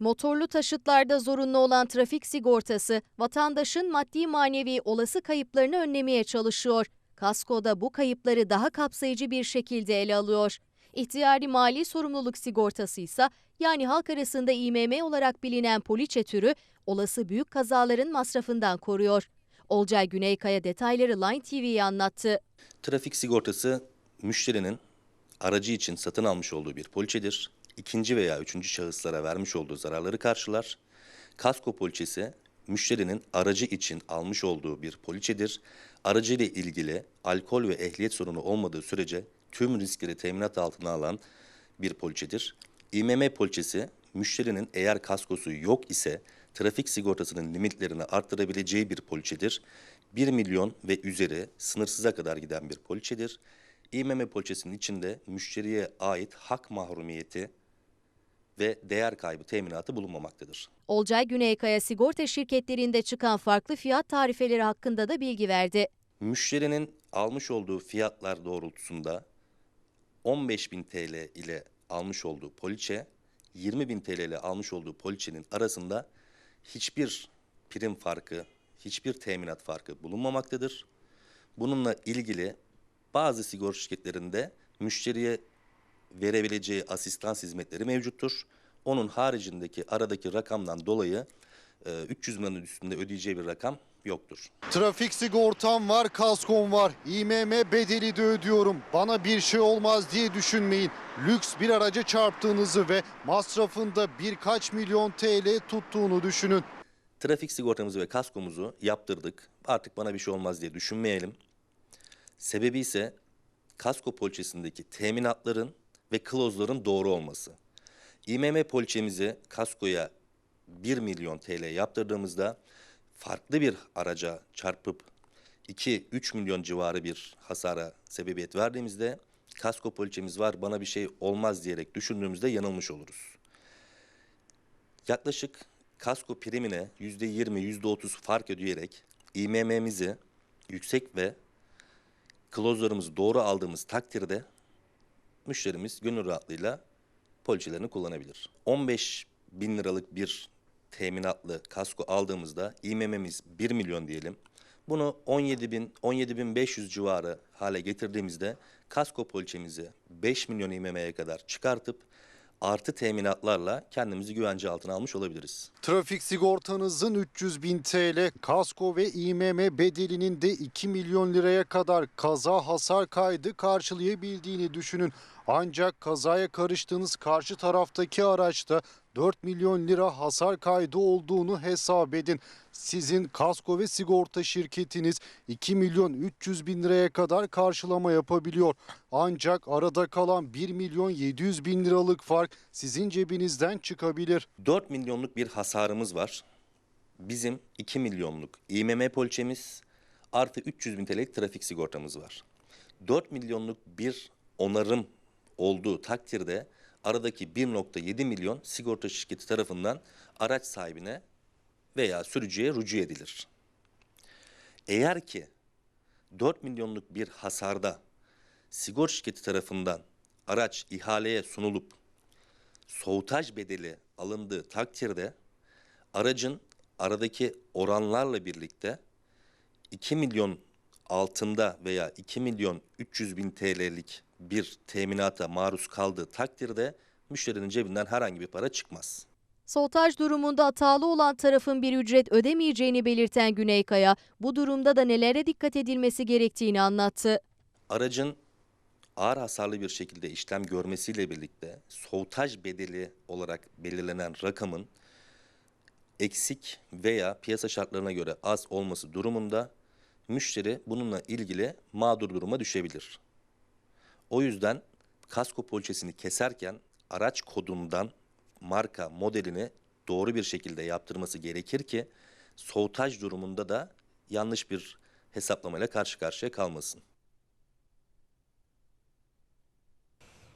Motorlu taşıtlarda zorunlu olan trafik sigortası vatandaşın maddi manevi olası kayıplarını önlemeye çalışıyor. Kasko da bu kayıpları daha kapsayıcı bir şekilde ele alıyor. İhtiyari mali sorumluluk sigortası ise yani halk arasında İMM olarak bilinen poliçe türü olası büyük kazaların masrafından koruyor. Olcay Güneykaya detayları Line TV'ye anlattı. Trafik sigortası müşterinin aracı için satın almış olduğu bir poliçedir. İkinci veya üçüncü şahıslara vermiş olduğu zararları karşılar. Kasko poliçesi müşterinin aracı için almış olduğu bir poliçedir. Aracı ile ilgili alkol ve ehliyet sorunu olmadığı sürece tüm riskleri teminat altına alan bir poliçedir. İMM poliçesi müşterinin eğer kaskosu yok ise trafik sigortasının limitlerini arttırabileceği bir poliçedir. 1 milyon ve üzeri sınırsıza kadar giden bir poliçedir. İMM poliçesinin içinde müşteriye ait hak mahrumiyeti ve değer kaybı teminatı bulunmamaktadır. Olcay Güneykaya sigorta şirketlerinde çıkan farklı fiyat tarifeleri hakkında da bilgi verdi. Müşterinin almış olduğu fiyatlar doğrultusunda 15.000 TL ile almış olduğu poliçe, 20.000 TL ile almış olduğu poliçenin arasında hiçbir prim farkı, hiçbir teminat farkı bulunmamaktadır. Bununla ilgili bazı sigorta şirketlerinde müşteriye verebileceği asistans hizmetleri mevcuttur. Onun haricindeki aradaki rakamdan dolayı e, 300 milyonun üstünde ödeyeceği bir rakam yoktur. Trafik sigortam var, kaskom var. İMM bedeli de ödüyorum. Bana bir şey olmaz diye düşünmeyin. Lüks bir araca çarptığınızı ve masrafında birkaç milyon TL tuttuğunu düşünün. Trafik sigortamızı ve kaskomuzu yaptırdık. Artık bana bir şey olmaz diye düşünmeyelim. Sebebi ise kasko poliçesindeki teminatların ve klozların doğru olması. İMM poliçemizi kaskoya 1 milyon TL yaptırdığımızda farklı bir araca çarpıp 2-3 milyon civarı bir hasara sebebiyet verdiğimizde kasko poliçemiz var bana bir şey olmaz diyerek düşündüğümüzde yanılmış oluruz. Yaklaşık kasko primine %20, %30 fark ödeyerek İMM'mizi yüksek ve klozlarımızı doğru aldığımız takdirde müşterimiz gönül rahatlığıyla poliçelerini kullanabilir. 15 bin liralık bir teminatlı kasko aldığımızda İMM'miz 1 milyon diyelim. Bunu 17 bin, 17 bin 500 civarı hale getirdiğimizde kasko poliçemizi 5 milyon İMM'ye kadar çıkartıp artı teminatlarla kendimizi güvence altına almış olabiliriz. Trafik sigortanızın 300 bin TL, kasko ve İMM bedelinin de 2 milyon liraya kadar kaza hasar kaydı karşılayabildiğini düşünün. Ancak kazaya karıştığınız karşı taraftaki araçta 4 milyon lira hasar kaydı olduğunu hesap edin. Sizin kasko ve sigorta şirketiniz 2 milyon 300 bin liraya kadar karşılama yapabiliyor. Ancak arada kalan 1 milyon 700 bin liralık fark sizin cebinizden çıkabilir. 4 milyonluk bir hasarımız var. Bizim 2 milyonluk İMM poliçemiz artı 300 bin TL'lik trafik sigortamız var. 4 milyonluk bir onarım olduğu takdirde aradaki 1.7 milyon sigorta şirketi tarafından araç sahibine veya sürücüye rücu edilir. Eğer ki 4 milyonluk bir hasarda sigorta şirketi tarafından araç ihaleye sunulup soğutaj bedeli alındığı takdirde aracın aradaki oranlarla birlikte 2 milyon altında veya 2 milyon 300 bin TL'lik bir teminata maruz kaldığı takdirde müşterinin cebinden herhangi bir para çıkmaz. Soltaj durumunda hatalı olan tarafın bir ücret ödemeyeceğini belirten Güneykaya, bu durumda da nelere dikkat edilmesi gerektiğini anlattı. Aracın ağır hasarlı bir şekilde işlem görmesiyle birlikte soğutaj bedeli olarak belirlenen rakamın eksik veya piyasa şartlarına göre az olması durumunda müşteri bununla ilgili mağdur duruma düşebilir. O yüzden kasko poliçesini keserken araç kodundan marka modelini doğru bir şekilde yaptırması gerekir ki soğutaj durumunda da yanlış bir hesaplamayla karşı karşıya kalmasın.